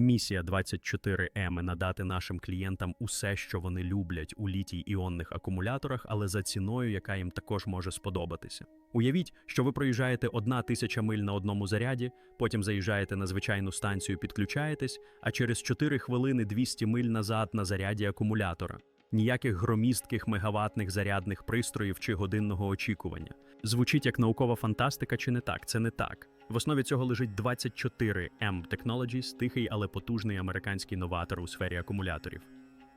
Місія 24М – надати нашим клієнтам усе, що вони люблять у літій-іонних акумуляторах, але за ціною, яка їм також може сподобатися. Уявіть, що ви проїжджаєте одна тисяча миль на одному заряді, потім заїжджаєте на звичайну станцію, підключаєтесь, а через 4 хвилини 200 миль назад на заряді акумулятора. Ніяких громістких мегаватних зарядних пристроїв чи годинного очікування. Звучить як наукова фантастика, чи не так? Це не так. В основі цього лежить 24M Technologies, тихий, але потужний американський новатор у сфері акумуляторів.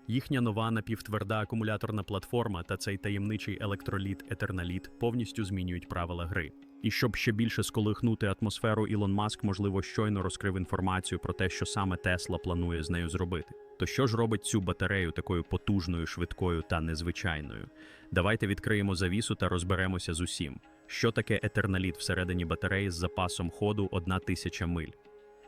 Їхня нова напівтверда акумуляторна платформа та цей таємничий електроліт Етерналіт повністю змінюють правила гри. І щоб ще більше сколихнути атмосферу, Ілон Маск, можливо, щойно розкрив інформацію про те, що саме Тесла планує з нею зробити. То що ж робить цю батарею такою потужною, швидкою та незвичайною? Давайте відкриємо завісу та розберемося з усім. Що таке етерналіт всередині батареї з запасом ходу 1000 миль?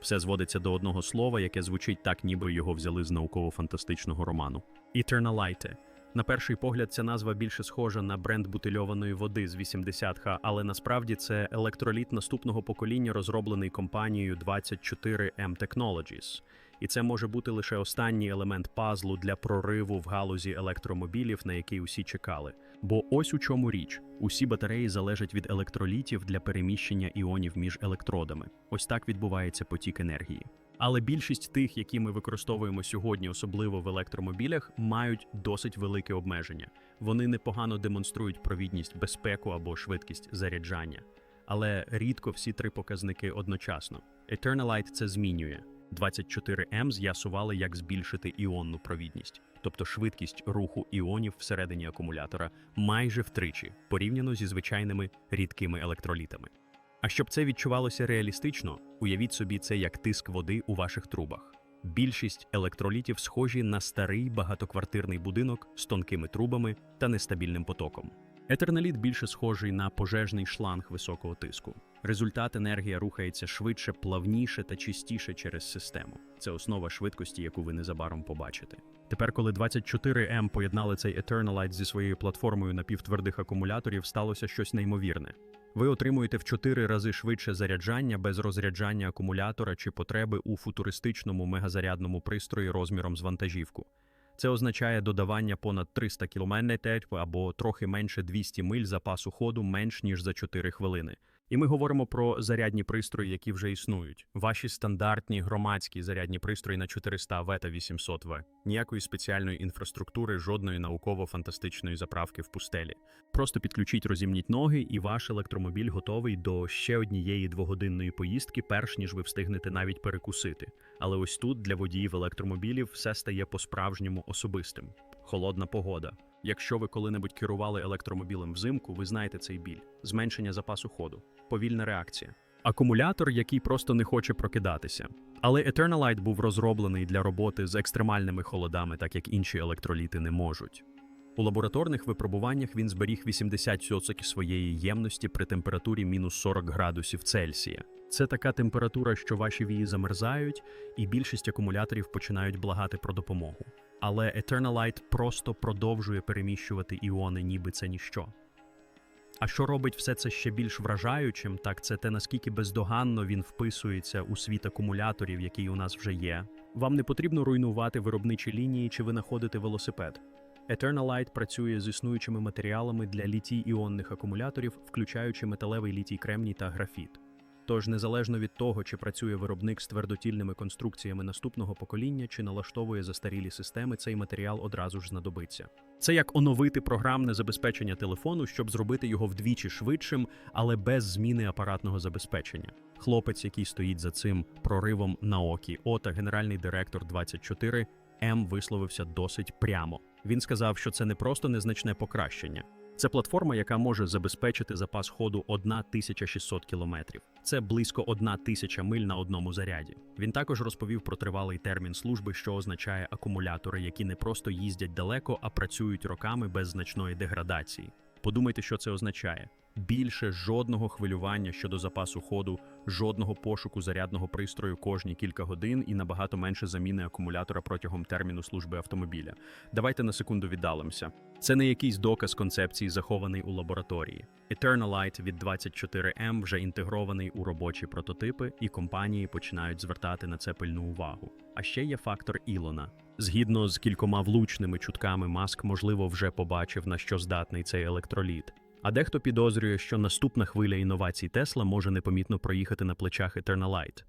Все зводиться до одного слова, яке звучить так, ніби його взяли з науково-фантастичного роману. Eternalite. На перший погляд, ця назва більше схожа на бренд бутильованої води з 80-х, але насправді це електроліт наступного покоління, розроблений компанією 24M Technologies. І це може бути лише останній елемент пазлу для прориву в галузі електромобілів, на який усі чекали. Бо ось у чому річ: усі батареї залежать від електролітів для переміщення іонів між електродами. Ось так відбувається потік енергії. Але більшість тих, які ми використовуємо сьогодні, особливо в електромобілях, мають досить велике обмеження. Вони непогано демонструють провідність, безпеку або швидкість заряджання. Але рідко всі три показники одночасно. Eternalite це змінює. 24M з'ясували, як збільшити іонну провідність, тобто швидкість руху іонів всередині акумулятора майже втричі, порівняно зі звичайними рідкими електролітами. А щоб це відчувалося реалістично, уявіть собі це як тиск води у ваших трубах. Більшість електролітів схожі на старий багатоквартирний будинок з тонкими трубами та нестабільним потоком. Етерналіт більше схожий на пожежний шланг високого тиску. Результат енергія рухається швидше, плавніше та чистіше через систему. Це основа швидкості, яку ви незабаром побачите. Тепер, коли 24M поєднали цей Eternalite зі своєю платформою напівтвердих акумуляторів, сталося щось неймовірне. Ви отримуєте в 4 рази швидше заряджання без розряджання акумулятора чи потреби у футуристичному мегазарядному пристрої розміром з вантажівку. Це означає додавання понад 300 км або трохи менше 200 миль запасу ходу менш ніж за 4 хвилини. І ми говоримо про зарядні пристрої, які вже існують. Ваші стандартні громадські зарядні пристрої на 400 В та 800 В. Ніякої спеціальної інфраструктури, жодної науково-фантастичної заправки в пустелі. Просто підключіть, розімніть ноги, і ваш електромобіль готовий до ще однієї двогодинної поїздки, перш ніж ви встигнете навіть перекусити. Але ось тут для водіїв електромобілів все стає по-справжньому особистим. Холодна погода. Якщо ви коли-небудь керували електромобілем взимку, ви знаєте цей біль, зменшення запасу ходу, повільна реакція. Акумулятор, який просто не хоче прокидатися. Але Eternalite був розроблений для роботи з екстремальними холодами, так як інші електроліти не можуть. У лабораторних випробуваннях він зберіг 80% своєї ємності при температурі мінус 40 градусів Цельсія. Це така температура, що ваші вії замерзають, і більшість акумуляторів починають благати про допомогу. Але Eternalite просто продовжує переміщувати іони, ніби це ніщо. А що робить все це ще більш вражаючим, так це те, наскільки бездоганно він вписується у світ акумуляторів, який у нас вже є. Вам не потрібно руйнувати виробничі лінії чи винаходити велосипед. Eternalite працює з існуючими матеріалами для літій-іонних акумуляторів, включаючи металевий літій кремній та графіт. Тож, незалежно від того, чи працює виробник з твердотільними конструкціями наступного покоління, чи налаштовує застарілі системи, цей матеріал одразу ж знадобиться. Це як оновити програмне забезпечення телефону, щоб зробити його вдвічі швидшим, але без зміни апаратного забезпечення. Хлопець, який стоїть за цим проривом Наокі Ота, генеральний директор 24 М, висловився досить прямо. Він сказав, що це не просто незначне покращення. Це платформа, яка може забезпечити запас ходу 1600 кілометрів. Це близько 1000 миль на одному заряді. Він також розповів про тривалий термін служби, що означає акумулятори, які не просто їздять далеко, а працюють роками без значної деградації. Подумайте, що це означає: більше жодного хвилювання щодо запасу ходу, жодного пошуку зарядного пристрою кожні кілька годин і набагато менше заміни акумулятора протягом терміну служби автомобіля. Давайте на секунду віддалимося. Це не якийсь доказ концепції, захований у лабораторії. Eternalite від 24M вже інтегрований у робочі прототипи, і компанії починають звертати на це пильну увагу. А ще є фактор Ілона. Згідно з кількома влучними чутками, Маск, можливо, вже побачив, на що здатний цей електроліт. А дехто підозрює, що наступна хвиля інновацій Тесла може непомітно проїхати на плечах Eternalite.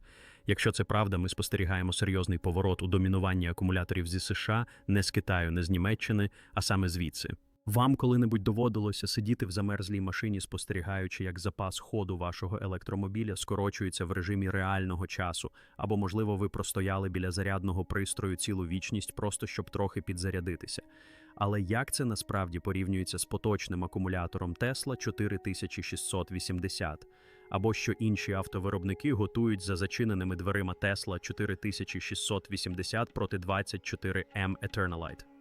Якщо це правда, ми спостерігаємо серйозний поворот у домінуванні акумуляторів зі США, не з Китаю, не з Німеччини, а саме звідси. Вам коли-небудь доводилося сидіти в замерзлій машині, спостерігаючи, як запас ходу вашого електромобіля скорочується в режимі реального часу, або, можливо, ви простояли біля зарядного пристрою цілу вічність, просто щоб трохи підзарядитися. Але як це насправді порівнюється з поточним акумулятором Tesla 4680, або що інші автовиробники готують за зачиненими дверима Tesla 4680 проти 24M Eternalite?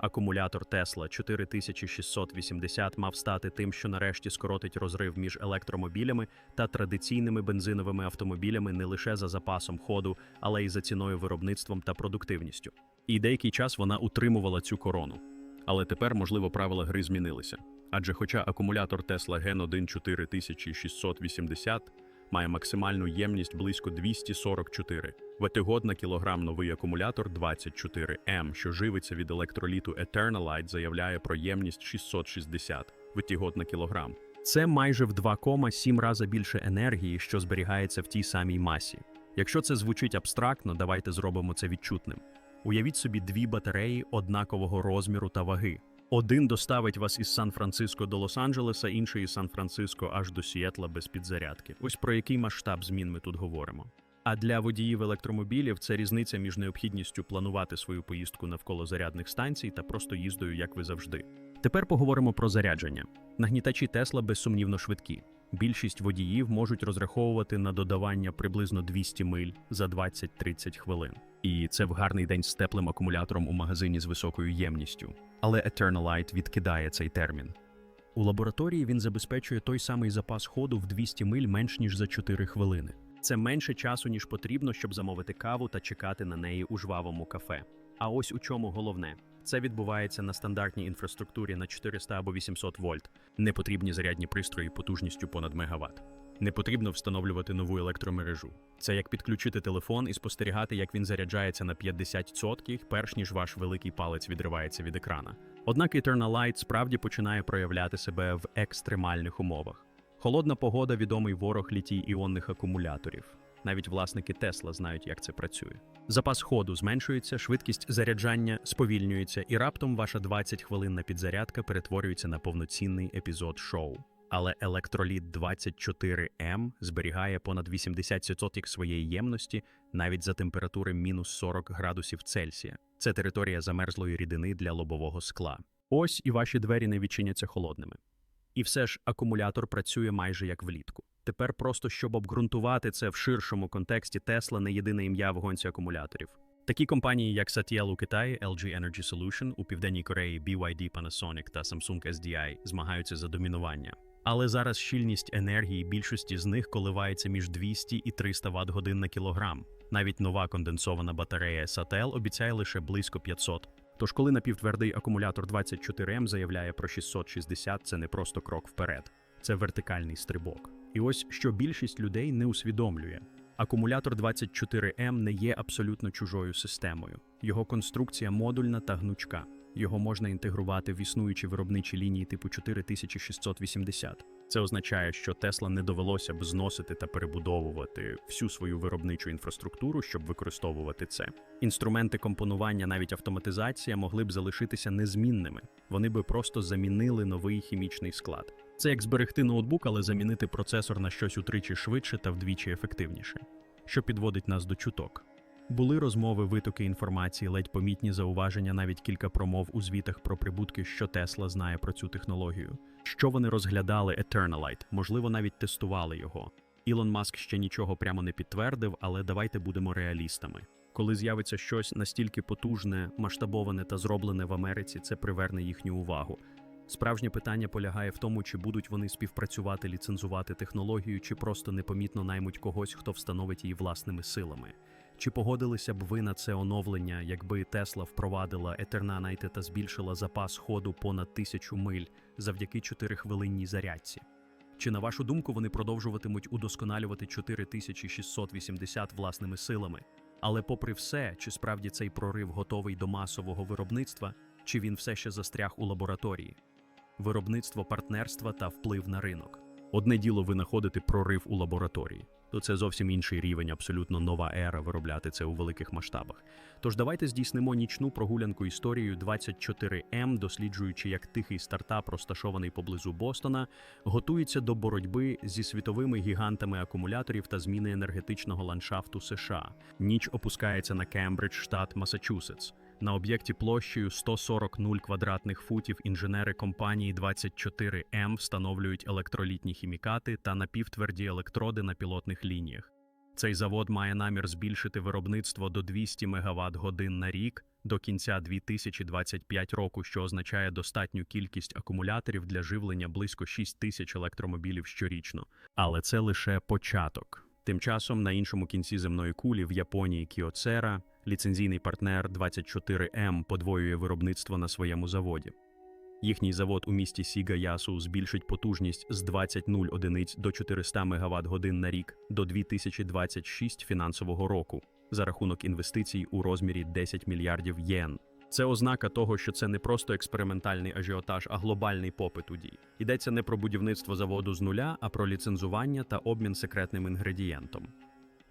Акумулятор Tesla 4680 мав стати тим, що нарешті скоротить розрив між електромобілями та традиційними бензиновими автомобілями не лише за запасом ходу, але й за ціною виробництвом та продуктивністю. І деякий час вона утримувала цю корону. Але тепер, можливо, правила гри змінилися. Адже хоча акумулятор Tesla Gen 1 4680 має максимальну ємність близько 244 Ватигод на кілограм новий акумулятор 24М, що живиться від електроліту Eternalite, заявляє про ємність 660 ватигод на кілограм. Це майже в 2,7 рази більше енергії, що зберігається в тій самій масі. Якщо це звучить абстрактно, давайте зробимо це відчутним. Уявіть собі дві батареї однакового розміру та ваги. Один доставить вас із Сан-Франциско до Лос-Анджелеса, інший із Сан-Франциско аж до Сіетла без підзарядки. Ось про який масштаб змін ми тут говоримо. А для водіїв електромобілів це різниця між необхідністю планувати свою поїздку навколо зарядних станцій та просто їздою, як ви завжди. Тепер поговоримо про зарядження. Нагнітачі Тесла безсумнівно швидкі. Більшість водіїв можуть розраховувати на додавання приблизно 200 миль за 20-30 хвилин. І це в гарний день з теплим акумулятором у магазині з високою ємністю. Але Eternalite відкидає цей термін. У лабораторії він забезпечує той самий запас ходу в 200 миль менш ніж за 4 хвилини. Це менше часу, ніж потрібно, щоб замовити каву та чекати на неї у жвавому кафе. А ось у чому головне. Це відбувається на стандартній інфраструктурі на 400 або 800 вольт. Не потрібні зарядні пристрої потужністю понад мегаватт. Не потрібно встановлювати нову електромережу. Це як підключити телефон і спостерігати, як він заряджається на 50%, перш ніж ваш великий палець відривається від екрана. Однак Eternalite справді починає проявляти себе в екстремальних умовах. Холодна погода відомий ворог літій іонних акумуляторів. Навіть власники Тесла знають, як це працює. Запас ходу зменшується, швидкість заряджання сповільнюється, і раптом ваша 20 хвилинна підзарядка перетворюється на повноцінний епізод шоу. Але електроліт 24М зберігає понад 80% своєї ємності навіть за температури мінус 40 градусів Цельсія. Це територія замерзлої рідини для лобового скла. Ось і ваші двері не відчиняться холодними. І все ж акумулятор працює майже як влітку. Тепер просто щоб обґрунтувати це в ширшому контексті, Tesla не єдине ім'я в гонці акумуляторів. Такі компанії, як Satiel у Китаї, LG Energy Solution, у Південній Кореї BYD Panasonic та Samsung SDI змагаються за домінування. Але зараз щільність енергії більшості з них коливається між 200 і 300 Вт годин на кілограм. Навіть нова конденсована батарея Satel обіцяє лише близько 500. Тож, коли напівтвердий акумулятор 24М заявляє про 660, це не просто крок вперед, це вертикальний стрибок. І ось що більшість людей не усвідомлює. Акумулятор 24М не є абсолютно чужою системою. Його конструкція модульна та гнучка. Його можна інтегрувати в існуючі виробничі лінії типу 4680. Це означає, що Тесла не довелося б зносити та перебудовувати всю свою виробничу інфраструктуру, щоб використовувати це. Інструменти компонування, навіть автоматизація, могли б залишитися незмінними. Вони би просто замінили новий хімічний склад. Це як зберегти ноутбук, але замінити процесор на щось утричі швидше та вдвічі ефективніше, що підводить нас до чуток. Були розмови, витоки інформації, ледь помітні зауваження, навіть кілька промов у звітах про прибутки, що Тесла знає про цю технологію. Що вони розглядали Eternalite, можливо, навіть тестували його. Ілон Маск ще нічого прямо не підтвердив, але давайте будемо реалістами. Коли з'явиться щось настільки потужне, масштабоване та зроблене в Америці, це приверне їхню увагу. Справжнє питання полягає в тому, чи будуть вони співпрацювати, ліцензувати технологію, чи просто непомітно наймуть когось, хто встановить її власними силами. Чи погодилися б ви на це оновлення, якби Тесла впровадила Eternite та збільшила запас ходу понад тисячу миль завдяки 4-хвилинній зарядці? Чи на вашу думку вони продовжуватимуть удосконалювати 4680 власними силами? Але попри все, чи справді цей прорив готовий до масового виробництва, чи він все ще застряг у лабораторії? Виробництво партнерства та вплив на ринок. Одне діло винаходити прорив у лабораторії, то це зовсім інший рівень, абсолютно нова ера виробляти це у великих масштабах. Тож давайте здійснимо нічну прогулянку історією 24М, досліджуючи, як тихий стартап, розташований поблизу Бостона, готується до боротьби зі світовими гігантами акумуляторів та зміни енергетичного ландшафту США. Ніч опускається на Кембридж, штат Масачусетс. На об'єкті площею 140 0 квадратних футів інженери компанії 24М встановлюють електролітні хімікати та напівтверді електроди на пілотних лініях. Цей завод має намір збільшити виробництво до 200 МВт годин на рік до кінця 2025 року, що означає достатню кількість акумуляторів для живлення близько 6 тисяч електромобілів щорічно. Але це лише початок. Тим часом на іншому кінці земної кулі в Японії Кіоцера ліцензійний партнер 24М подвоює виробництво на своєму заводі. Їхній завод у місті Сіга-Ясу збільшить потужність з 20.0 одиниць до 400 МВт годин на рік до 2026 фінансового року за рахунок інвестицій у розмірі 10 мільярдів єн. Це ознака того, що це не просто експериментальний ажіотаж, а глобальний попит у дій. Йдеться не про будівництво заводу з нуля, а про ліцензування та обмін секретним інгредієнтом.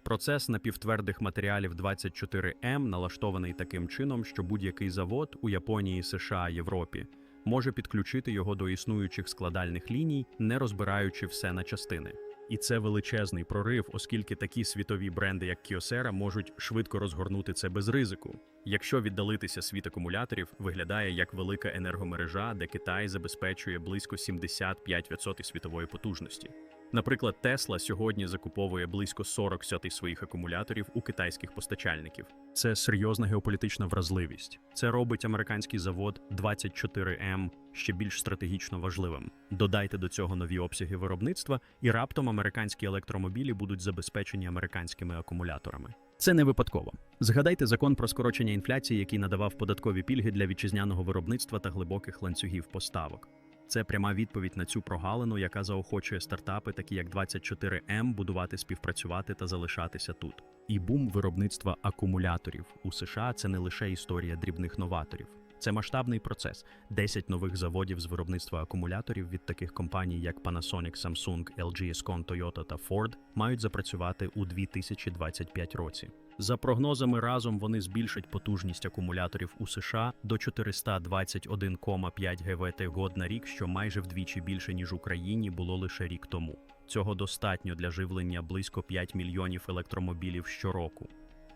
Процес напівтвердих матеріалів 24М налаштований таким чином, що будь-який завод у Японії, США, Європі може підключити його до існуючих складальних ліній, не розбираючи все на частини. І це величезний прорив, оскільки такі світові бренди, як Kyocera, можуть швидко розгорнути це без ризику. Якщо віддалитися світ акумуляторів, виглядає як велика енергомережа, де Китай забезпечує близько 75% світової потужності. Наприклад, Тесла сьогодні закуповує близько 40 сотих своїх акумуляторів у китайських постачальників. Це серйозна геополітична вразливість. Це робить американський завод 24М ще більш стратегічно важливим. Додайте до цього нові обсяги виробництва, і раптом американські електромобілі будуть забезпечені американськими акумуляторами. Це не випадково. Згадайте закон про скорочення інфляції, який надавав податкові пільги для вітчизняного виробництва та глибоких ланцюгів поставок. Це пряма відповідь на цю прогалину, яка заохочує стартапи, такі як 24М, будувати, співпрацювати та залишатися тут. І бум виробництва акумуляторів у США це не лише історія дрібних новаторів. Це масштабний процес. 10 нових заводів з виробництва акумуляторів від таких компаній, як Panasonic, Samsung, LG, Escon, Toyota та Ford, мають запрацювати у 2025 році. За прогнозами, разом вони збільшать потужність акумуляторів у США до 421,5 ГВт год на рік, що майже вдвічі більше ніж Україні було лише рік тому. Цього достатньо для живлення близько 5 мільйонів електромобілів щороку.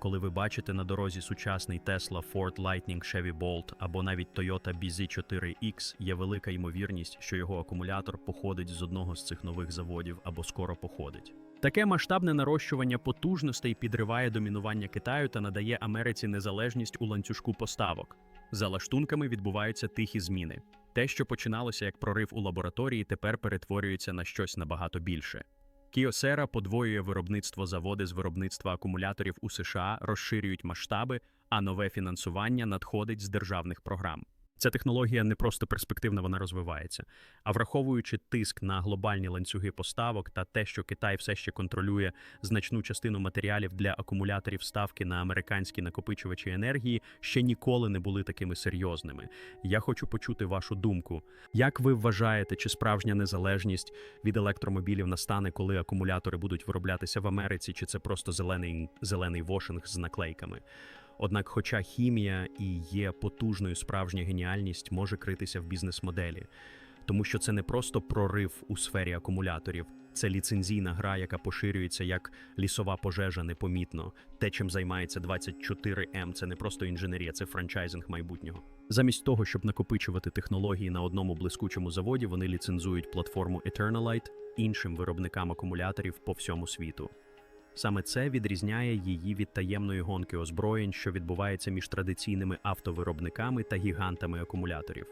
Коли ви бачите на дорозі сучасний Tesla, Ford Lightning, Chevy Bolt або навіть Toyota BZ4X, є велика ймовірність, що його акумулятор походить з одного з цих нових заводів або скоро походить. Таке масштабне нарощування потужностей підриває домінування Китаю та надає Америці незалежність у ланцюжку поставок. За лаштунками відбуваються тихі зміни. Те, що починалося як прорив у лабораторії, тепер перетворюється на щось набагато більше. Кіосера подвоює виробництво заводи з виробництва акумуляторів у США, розширюють масштаби, а нове фінансування надходить з державних програм. Ця технологія не просто перспективна, вона розвивається. А враховуючи тиск на глобальні ланцюги поставок та те, що Китай все ще контролює значну частину матеріалів для акумуляторів ставки на американські накопичувачі енергії, ще ніколи не були такими серйозними. Я хочу почути вашу думку. Як ви вважаєте, чи справжня незалежність від електромобілів настане, коли акумулятори будуть вироблятися в Америці, чи це просто зелений зелений вошинг з наклейками? Однак, хоча хімія і є потужною справжня геніальність, може критися в бізнес-моделі, тому що це не просто прорив у сфері акумуляторів, це ліцензійна гра, яка поширюється як лісова пожежа непомітно. Те, чим займається 24М, це не просто інженерія, це франчайзинг майбутнього. Замість того, щоб накопичувати технології на одному блискучому заводі, вони ліцензують платформу Eternalite іншим виробникам акумуляторів по всьому світу. Саме це відрізняє її від таємної гонки озброєнь, що відбувається між традиційними автовиробниками та гігантами акумуляторів.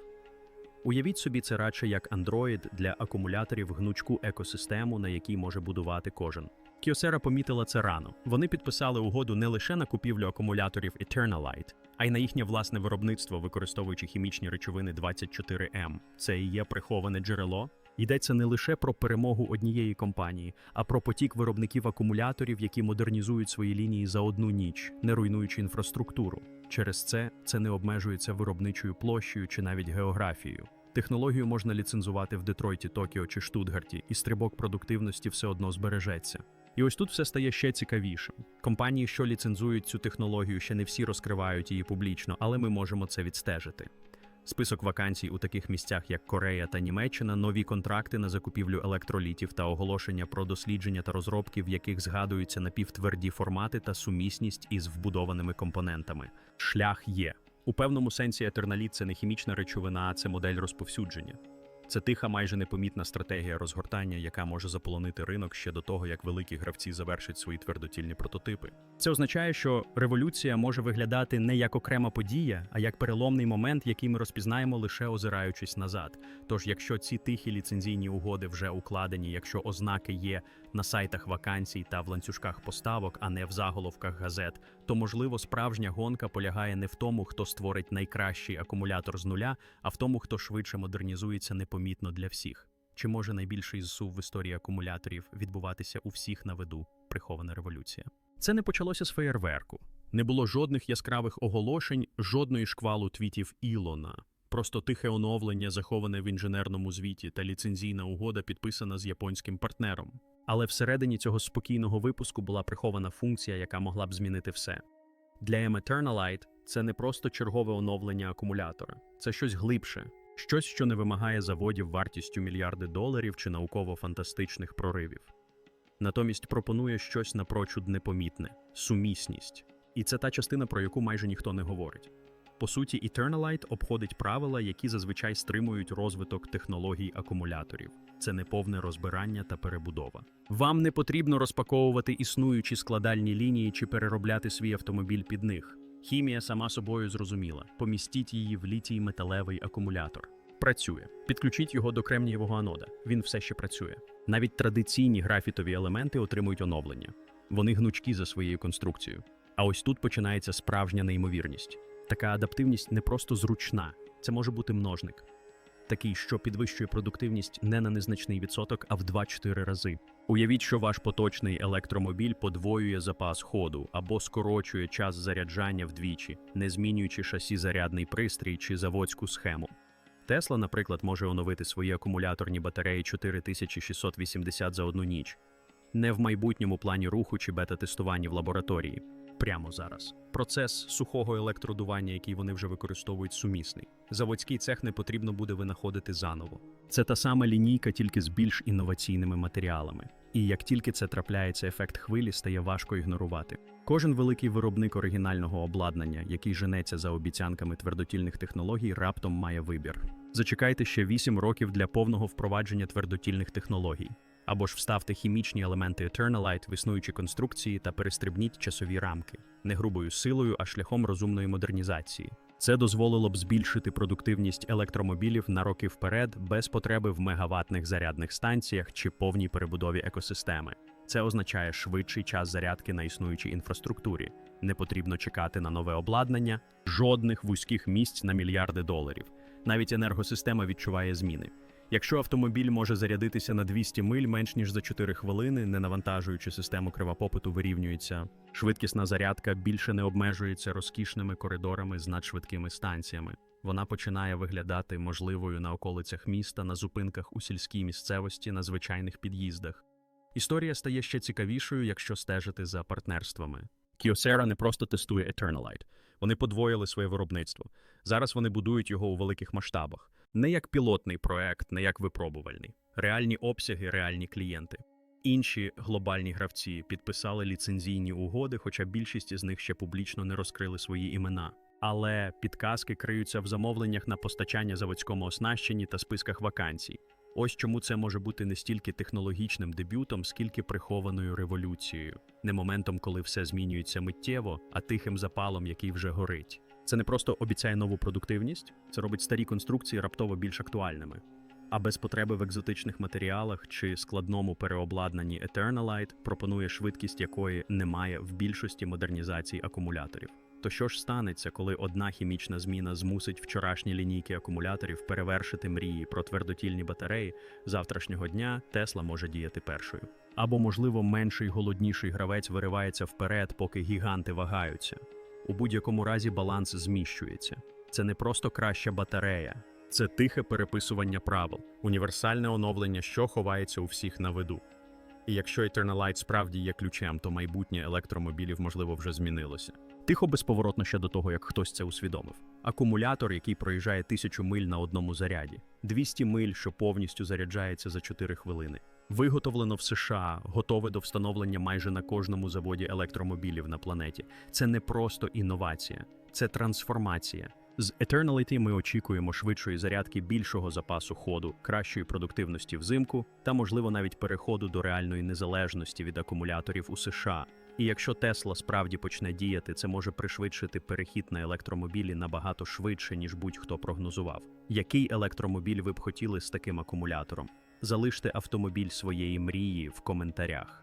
Уявіть собі це радше як Android для акумуляторів гнучку екосистему, на якій може будувати кожен. Кіосера помітила це рано. Вони підписали угоду не лише на купівлю акумуляторів Eternalite, а й на їхнє власне виробництво, використовуючи хімічні речовини 24M. Це і є приховане джерело. Йдеться не лише про перемогу однієї компанії, а про потік виробників акумуляторів, які модернізують свої лінії за одну ніч, не руйнуючи інфраструктуру. Через це це не обмежується виробничою площею чи навіть географією. Технологію можна ліцензувати в Детройті, Токіо чи Штутгарті, і стрибок продуктивності все одно збережеться. І ось тут все стає ще цікавішим. Компанії, що ліцензують цю технологію, ще не всі розкривають її публічно, але ми можемо це відстежити. Список вакансій у таких місцях, як Корея та Німеччина, нові контракти на закупівлю електролітів та оголошення про дослідження та розробки, в яких згадуються напівтверді формати та сумісність із вбудованими компонентами. Шлях є. У певному сенсі етерналіт це не хімічна речовина, а це модель розповсюдження. Це тиха, майже непомітна стратегія розгортання, яка може заполонити ринок ще до того, як великі гравці завершать свої твердотільні прототипи. Це означає, що революція може виглядати не як окрема подія, а як переломний момент, який ми розпізнаємо лише озираючись назад. Тож, якщо ці тихі ліцензійні угоди вже укладені, якщо ознаки є на сайтах вакансій та в ланцюжках поставок, а не в заголовках газет, то можливо справжня гонка полягає не в тому, хто створить найкращий акумулятор з нуля, а в тому, хто швидше модернізується непомітно для всіх. Чи може найбільший зсув в історії акумуляторів відбуватися у всіх на виду прихована революція? Це не почалося з феєрверку. Не було жодних яскравих оголошень, жодної шквалу твітів Ілона. Просто тихе оновлення, заховане в інженерному звіті, та ліцензійна угода, підписана з японським партнером. Але всередині цього спокійного випуску була прихована функція, яка могла б змінити все. Для M-Eternalite це не просто чергове оновлення акумулятора, це щось глибше, щось, що не вимагає заводів вартістю мільярди доларів чи науково-фантастичних проривів. Натомість пропонує щось напрочуд непомітне сумісність. І це та частина, про яку майже ніхто не говорить. По суті, Eternalite обходить правила, які зазвичай стримують розвиток технологій акумуляторів. Це неповне розбирання та перебудова. Вам не потрібно розпаковувати існуючі складальні лінії чи переробляти свій автомобіль під них. Хімія сама собою зрозуміла. Помістіть її в літій металевий акумулятор. Працює. Підключіть його до кремнієвого анода. Він все ще працює. Навіть традиційні графітові елементи отримують оновлення. Вони гнучкі за своєю конструкцією. А ось тут починається справжня неймовірність. Така адаптивність не просто зручна, це може бути множник. Такий, що підвищує продуктивність не на незначний відсоток, а в 2-4 рази. Уявіть, що ваш поточний електромобіль подвоює запас ходу або скорочує час заряджання вдвічі, не змінюючи шасі зарядний пристрій чи заводську схему. Тесла, наприклад, може оновити свої акумуляторні батареї 4680 за одну ніч, не в майбутньому плані руху чи бета-тестуванні в лабораторії. Прямо зараз. Процес сухого електродування, який вони вже використовують, сумісний. Заводський цех не потрібно буде винаходити заново. Це та сама лінійка, тільки з більш інноваційними матеріалами. І як тільки це трапляється, ефект хвилі стає важко ігнорувати. Кожен великий виробник оригінального обладнання, який женеться за обіцянками твердотільних технологій, раптом має вибір. Зачекайте ще 8 років для повного впровадження твердотільних технологій. Або ж вставте хімічні елементи Eternalite в існуючі конструкції та перестрибніть часові рамки не грубою силою, а шляхом розумної модернізації. Це дозволило б збільшити продуктивність електромобілів на роки вперед без потреби в мегаватних зарядних станціях чи повній перебудові екосистеми. Це означає швидший час зарядки на існуючій інфраструктурі. Не потрібно чекати на нове обладнання, жодних вузьких місць на мільярди доларів. Навіть енергосистема відчуває зміни. Якщо автомобіль може зарядитися на 200 миль менш ніж за 4 хвилини, не навантажуючи систему кривопопиту, вирівнюється. Швидкісна зарядка більше не обмежується розкішними коридорами з надшвидкими станціями. Вона починає виглядати можливою на околицях міста, на зупинках у сільській місцевості, на звичайних під'їздах. Історія стає ще цікавішою, якщо стежити за партнерствами. Kyocera не просто тестує Eternalite. Вони подвоїли своє виробництво. Зараз вони будують його у великих масштабах. Не як пілотний проект, не як випробувальний. Реальні обсяги, реальні клієнти. Інші глобальні гравці підписали ліцензійні угоди, хоча більшість із них ще публічно не розкрили свої імена. Але підказки криються в замовленнях на постачання заводському оснащенні та списках вакансій. Ось чому це може бути не стільки технологічним дебютом, скільки прихованою революцією, не моментом, коли все змінюється миттєво, а тихим запалом, який вже горить. Це не просто обіцяє нову продуктивність, це робить старі конструкції раптово більш актуальними. А без потреби в екзотичних матеріалах чи складному переобладнанні Eternalite пропонує швидкість якої немає в більшості модернізацій акумуляторів. То що ж станеться, коли одна хімічна зміна змусить вчорашні лінійки акумуляторів перевершити мрії про твердотільні батареї завтрашнього дня Тесла може діяти першою. Або, можливо, менший голодніший гравець виривається вперед, поки гіганти вагаються. У будь-якому разі баланс зміщується. Це не просто краща батарея, це тихе переписування правил, універсальне оновлення, що ховається у всіх на виду. І якщо Eternalite справді є ключем, то майбутнє електромобілів, можливо, вже змінилося. Тихо безповоротно ще до того, як хтось це усвідомив. Акумулятор, який проїжджає тисячу миль на одному заряді, 200 миль, що повністю заряджається за 4 хвилини. Виготовлено в США, готове до встановлення майже на кожному заводі електромобілів на планеті. Це не просто інновація, це трансформація. З Eternality ми очікуємо швидшої зарядки більшого запасу ходу, кращої продуктивності взимку та, можливо, навіть переходу до реальної незалежності від акумуляторів у США. І якщо Тесла справді почне діяти, це може пришвидшити перехід на електромобілі набагато швидше, ніж будь-хто прогнозував. Який електромобіль ви б хотіли з таким акумулятором? Залиште автомобіль своєї мрії в коментарях.